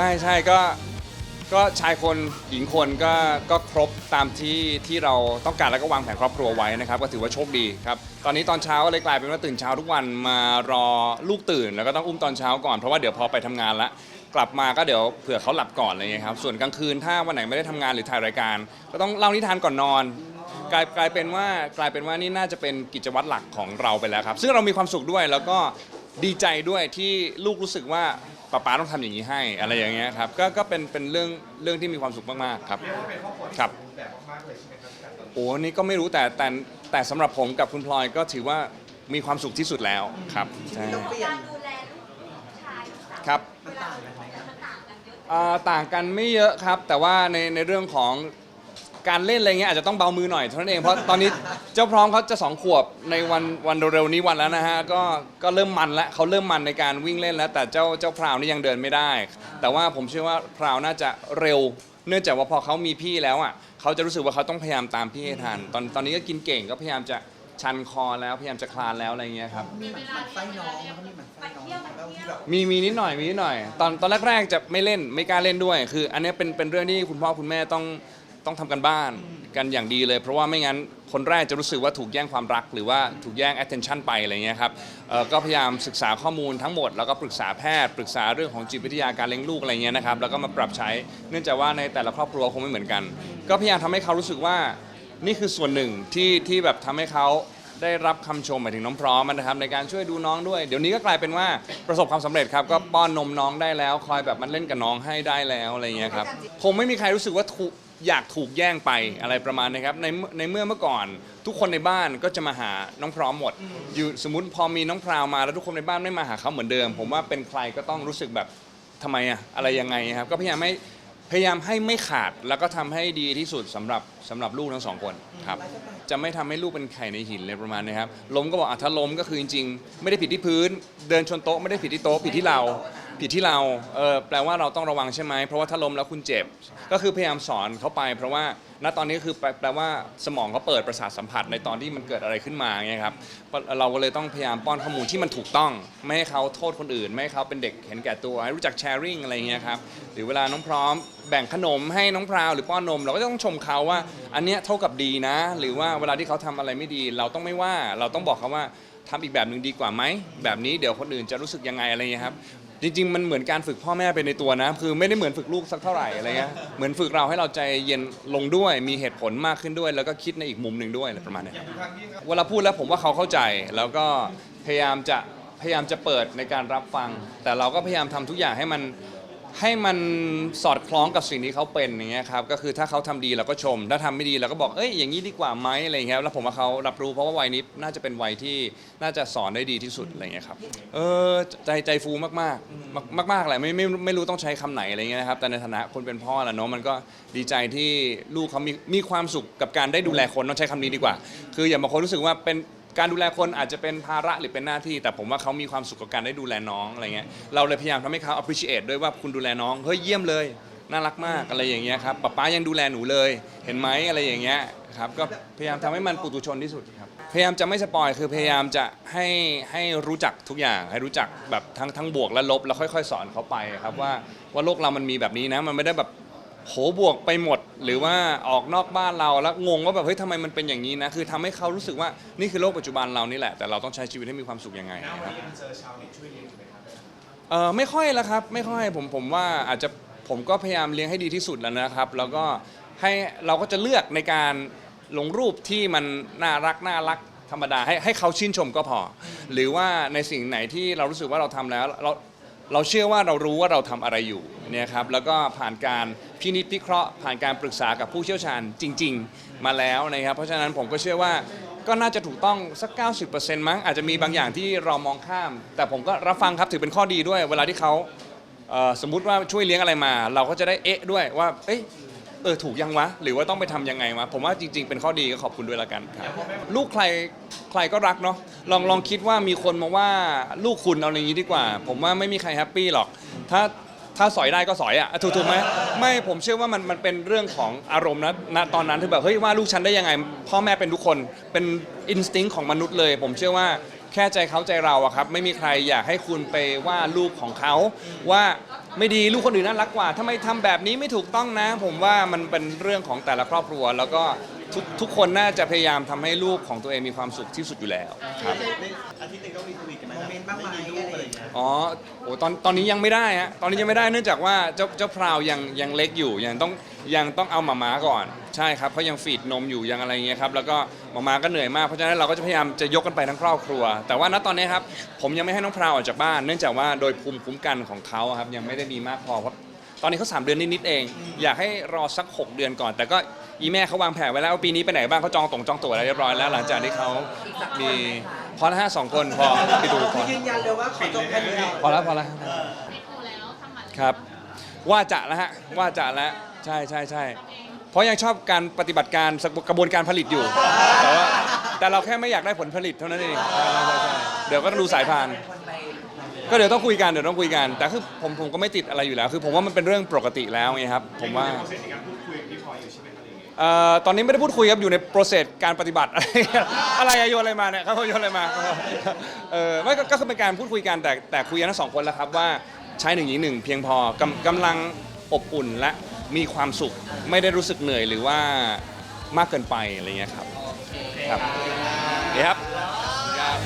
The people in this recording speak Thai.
ใช่ใช่ก็ก็ชายคนหญิงคนก็ก็ครบตามที่ที่เราต้องการแล้วก็วางแผนครอบครัวไว้นะครับ ก็ถือว่าโชคดีครับ ตอนนี้ตอนเช้าก็เลยกลายเป็นว่าตื่นเช้าทุกวันมารอลูกตื่น แล้วก็ต้องอุ้มตอนเช้าก่อนเพราะว่าเดี๋ยวพอไปทำงานละกลับมาก็เดี๋ยวเผื่อเขาหลับก่อนอะไรเงี้ยครับส่วนกลางคืนถ้าวันไหนไม่ได้ทำงานหรือถ่ายรายการ ก็ต้องเล่านิทานก่อนนอน กลายกลายเป็นว่ากลายเป็นว่านี่น่าจะเป็นกิจวัตรหลักของเราไปแล้วครับ ซึ่งเรามีความสุขด้วยแล้วก็ ดีใจด้วยที่ลูกรู้สึกว่าป๊าป๊าต้องทำอย่างนี้ให้อะไรอย่างเงี้ยครับก็ก็เป็นเป็นเรื่องเรื่องที่มีความสุขมากๆครับครับโอ้นี่ก็ไม่รู้แต่แต่แต่สำหรับผมกับคุณพลอยก็ถือว่ามีความสุขที่สุดแล้วครับใช่ต้องเปลี่ยนการดูแลลูกชายลูกสาวครับมันต่างกันไหมมันต่างกันเยอะ อ่าต่างกันไม่เยอะครับ แต่ว่าในในเรื่องของ การเล่นอะไรเงี้ยอาจจะต้องเบามือหน่อยเท่านั้นเองเพราะตอนนี้เจ้าพร้อมเขาจะสองขวบในวันวันเร็วๆนี้วันแล้วนะฮะก็ก็เริ่มมันแล้วเขาเริ่มมันในการวิ่งเล่นแล้ว แต่เจ้าเจ้าพราวนี่ยังเดินไม่ได้ แต่ว่าผมเชื่อว่าพราวน่าจะเร็ว เนื่องจากว่าพอเขามีพี่แล้วอะเขาจะรู้สึกว่าเขาต้องพยายามตามพี่ให้ทันตอนตอนนี้ก็กินเก่งก็พยายามจะชันคอแล้วพยายามจะคลานแล้วอะไรเงี้ยครับ มีหมันไส้น้องแล้วก็มีหมันไส้น้องแล้วที่แบบมีมีนิดหน่อยมีนิดหน่อย ตอนตอนแรกๆจะไม่เล่นไม่กล้าเล่นด้วย คือ อันเนี้ยเป็นเป็นเรื่องที่คุณพ่อคุณแม่ต้อง ต้องทำกันบ้านกันอย่างดีเลย เพราะว่าไม่งั้นคนแรกจะรู้สึกว่าถูกแย่งความรัก หรือว่าถูกแย่ง attention ไปอะไรเงี้ยครับเอ่อก็พยายามศึกษาข้อมูลทั้งหมด แล้วก็ปรึกษาแพทย์ ปรึกษาเรื่องของจิตวิทยาการเลี้ยงลูกอะไรเงี้ยนะครับแล้วก็มาปรับใช้เนื่องจากว่าในแต่ละครอบครัวคงไม่เหมือนกัน ก็พยายามทำให้เขารู้สึกว่า นี่คือส่วนหนึ่งที่ที่แบบทำให้เขาได้รับคำชมหมายถึงน้องพร้อมนะครับ ในการช่วยดูน้องด้วย เดี๋ยวนี้ก็กลายเป็นว่าประสบความสำเร็จครับ ก็ป้อนนมน้องได้แล้ว คอยแบบมันเล่นกับน้องให้ได้แล้วอะไรเงี้ยครับคงไม่มีใครรู้สึกว่าถูก อยากถูกแย่งไปอะไรประมาณนี้ครับในในเมื่อเมื่อก่อน ทุกคนในบ้านก็จะมาหาน้องพร้อมหมดอยู่สมมติพอมีน้องพราวมาแล้วทุกคนในบ้านไม่มาหาเขาเหมือนเดิม ผมว่าเป็นใครก็ต้องรู้สึกแบบทำไมอะอะไรยังไงครับ ก็พยายามให้พยายามให้ไม่ขาดแล้วก็ทำให้ดีที่สุดสำหรับสำหรับลูกทั้งสองคนครับ จะไม่ทำให้ลูกเป็นไข่ในหินเลยประมาณนี้ครับล้มก็บอกอะถ้าล้มก็คือจริง ๆ ไม่ได้ผิดที่พื้น เดินชนโต๊ะไม่ได้ผิดที่โต๊ะผิดที่เรา ผิดที่เราเออแปลว่าเราต้องระวังใช่ไหมเพราะว่าถ้าล้มแล้วคุณเจ็บ ก็คือพยายามสอนเขาไป เพราะว่าณตอนนี้คือแปลแปลว่าสมองเขาเปิดประสาทสัมผัสในตอนที่มันเกิดอะไรขึ้นมาเงี้ยครับเราก็เลยต้องพยายามป้อนข้อมูลที่มันถูกต้อง ไม่ให้เขาโทษคนอื่น ไม่ให้เขาเป็นเด็กเห็นแก่ตัวให้รู้จักแชร์ริ่งอะไรเงี้ยครับหรือเวลาน้องพร้อมแบ่งขนมให้น้องพราวหรือป้อนนม เราก็ต้องชมเขาว่า อันเนี้ยเท่ากับดีนะ หรือว่าเวลาที่เขาทำอะไรไม่ดี เราต้องไม่ว่าเราต้องบอกเขาว่าทำอีกแบบหนึ่งดีกว่าไหมแบบนี้เดี๋ยวคนอื่นจะรู้สึกยังไงอะไรเงี้ยครับ จริง ๆ มันเหมือนการฝึกพ่อแม่ไปในตัวนะ คือไม่ได้เหมือนฝึกลูกสักเท่าไหร่อะไรเงี้ยเหมือนฝึกเราให้เราใจเย็นลงด้วย มีเหตุผลมากขึ้นด้วย แล้วก็คิดในอีกมุมหนึ่งด้วยอะไรประมาณเนี้ยเวลาพูดแล้วผมว่าเขาเข้าใจแล้วก็พยายามจะพยายามจะเปิดในการรับฟัง แต่เราก็พยายามทำทุกอย่างให้มัน ให้มันสอดคล้องกับสิ่งที่เขาเป็นอย่างเงี้ยครับก็คือถ้าเขาทำดีเราก็ชม ถ้าทำไม่ดีเราก็บอกเอ้ยอย่างนี้ดีกว่าไหมอะไรเงี้ยแล้วผมว่าเขารับรู้เพราะว่าวัยนี้น่าจะเป็นวัยที่น่าจะสอนได้ดีที่สุดอะไรเงี้ยครับเออใจใจฟูมากมากมากมากๆแหละไม่ไม่ไม่รู้ต้องใช้คำไหนอะไรเงี้ยนะครับแต่ในฐานะคนเป็นพ่อแหละเนาะมันก็ดีใจที่ลูกเขามีมีความสุขกับการได้ดูแลคนต้องใช้คำนี้ดีกว่า คืออย่าบางคนรู้สึกว่าเป็น การดูแลคนอาจจะเป็นภาระหรือเป็นหน้าที่ แต่ผมว่าเขามีความสุขกับการได้ดูแลน้องอะไรเงี้ยเราเลยพยายามทำให้เขา appreciate ด้วยว่าคุณดูแลน้องเฮ้ยเยี่ยมเลย น่ารักมากอะไรอย่างเงี้ยครับป๊าป๊ายังดูแลหนูเลยเห็นไหมอะไรอย่างเงี้ยครับก็พยายามทำให้มันปุถุชนที่สุดครับพยายามจะไม่สปอยคือพยายามจะให้ให้รู้จักทุกอย่าง ให้รู้จักแบบทั้งทั้งบวกและลบแล้วค่อย ๆ สอนเขาไปครับว่าว่าโลกเรามันมีแบบนี้นะมันไม่ได้แบบ โหบวกไปหมด หรือว่าออกนอกบ้านเราแล้วงงว่าแบบเฮ้ยทำไมมันเป็นอย่างนี้นะคือทำให้เขารู้สึกว่านี่คือโลกปัจจุบันเรานี่แหละ แต่เราต้องใช้ชีวิตให้มีความสุขยังไงนะครับ เออไม่ค่อยล้วครับไม่ค่อยผมผมว่าอาจจะผมก็พยายามเลี้ยงให้ดีที่สุดแล้วนะครับ แล้วก็ให้เราก็จะเลือกในการลงรูปที่มันน่ารักน่ารักธรรมดาให้ให้เขาชื่นชมก็พอ หรือว่าในสิ่งไหนที่เรารู้สึกว่าเราทำแล้วเราเราเชื่อว่าเรารู้ว่าเราทำอะไรอยู่เนี่ยครับแล้วก็ผ่านการ พินิจพิเคราะห์ผ่านการปรึกษากับผู้เชี่ยวชาญจริง ๆ มาแล้วนะครับ เพราะฉะนั้นผมก็เชื่อว่าก็น่าจะถูกต้องสัก 90%มั้งอาจจะมีบางอย่างที่เรามองข้าม แต่ผมก็รับฟังครับถือเป็นข้อดีด้วย เวลาที่เขาเอ่อสมมุติว่าช่วยเลี้ยงอะไรมา เราก็จะได้เอ๊ะด้วยว่า เอ้ยเออถูกยังวะ หรือว่าต้องไปทำยังไงวะผมว่าจริง ๆ เป็นข้อดีก็ขอบคุณด้วยละกันครับลูกใครใครก็รักเนาะลองลองคิดว่ามีคนมาว่าลูกคุณเอาอย่างนี้ดีกว่า ผมว่าไม่มีใครแฮปปี้หรอก ถ้า ถ้าสอยได้ก็สอยอะถูกถูกไหมไม่ผมเชื่อว่ามันมันเป็นเรื่องของอารมณ์นะณตอนนั้นที่แบบเฮ้ยว่าลูกฉันได้ยังไง พ่อแม่เป็นทุกคนเป็นอินสติ้งของมนุษย์เลย ผมเชื่อว่าแค่ใจเขาใจเราอะครับ ไม่มีใครอยากให้คุณไปว่าลูกของเขาว่าไม่ดีลูกคนอื่นน่ารักกว่าทำไมทำแบบนี้ไม่ถูกต้องนะ ผมว่ามันเป็นเรื่องของแต่ละครอบครัว แล้วก็ ทุกทุกคนน่าจะพยายามทำให้ลูกของตัวเองมีความสุขที่สุดอยู่แล้วครับ อาทิตย์หนึงต้องมีสวีทกันไหมโมเมนต์บ้างไหมไม่มีลูกอะไรอย่างเงี้ยอ๋อโอ้ตอนตอนนี้ยังไม่ได้ฮะ ตอนนี้ยังไม่ได้เนื่องจากว่าเจ้าเจ้าพราวยังยังเล็กอยู่ ยังต้องยังต้องเอาหมาม้าก่อน ใช่ครับเขายังฟีดนมอยู่ยังอะไรเงี้ยครับ แล้วก็หมาม้าก็เหนื่อยมาก เพราะฉะนั้นเราก็จะพยายามจะยกกันไปทั้งครอบครัว แต่ว่าณตอนนี้ครับ ผมยังไม่ให้น้องพราวออกจากบ้าน เนื่องจากว่าโดยภูมิคุ้มกันของเขาอะครับยังไม่ได้มีมากพอ เพราะตอนนี้เขาสามเดือนนิดๆเอง อยากให้รอสัก6เดือนก่อน แต่ก็ อีแม่เขาวางแผนไว้แล้วว่าปีนี้ไปไหนบ้างเขาจองตรงจองตั๋วอะไรเรียบร้อยแล้วหลังจากที่เขามีพอละห้าสองคนพอไปดูพคืออยืนยันเลยว่าขอจบแค่นี้พอแล้วพอแล้วครับ ว่าจะแล้วฮะว่าจะแล้วใช่ใช่ใช่เพราะยังชอบการปฏิบัติการกระบวนการผลิตอยู่แต่ว่าแต่เราแค่ไม่อยากได้ผลผลิตเท่านั้นเองใช่ใช่ใช่ใช่เดี๋ยวก็ต้องดูสายพานก็เดี๋ยวต้องคุยกันเดี๋ยวต้องคุยกัน แต่คือผมผมก็ไม่ติดอะไรอยู่แล้ว คือผมว่ามันเป็นเรื่องปกติแล้วไงครับ ผมว่าเอ่อ ตอนนี้ไม่ได้พูดคุยครับอยู่ในโปรเซสการปฏิบัติ อะไรอะไรโยนอะไรมาเนี่ยเขาโยนอะไรมาเออไม่ก็ก็คือเป็นการพูดคุยกันแต่แต่คุยกันทั้งสองคนแล้วครับว่าใช้หนึ่งหญิงหนึ่งเพียงพอกำกำลังอบอุ่นและมีความสุขไม่ได้รู้สึกเหนื่อยหรือว่ามากเกินไปอะไรเงี้ยครับครับโอเคครับครับ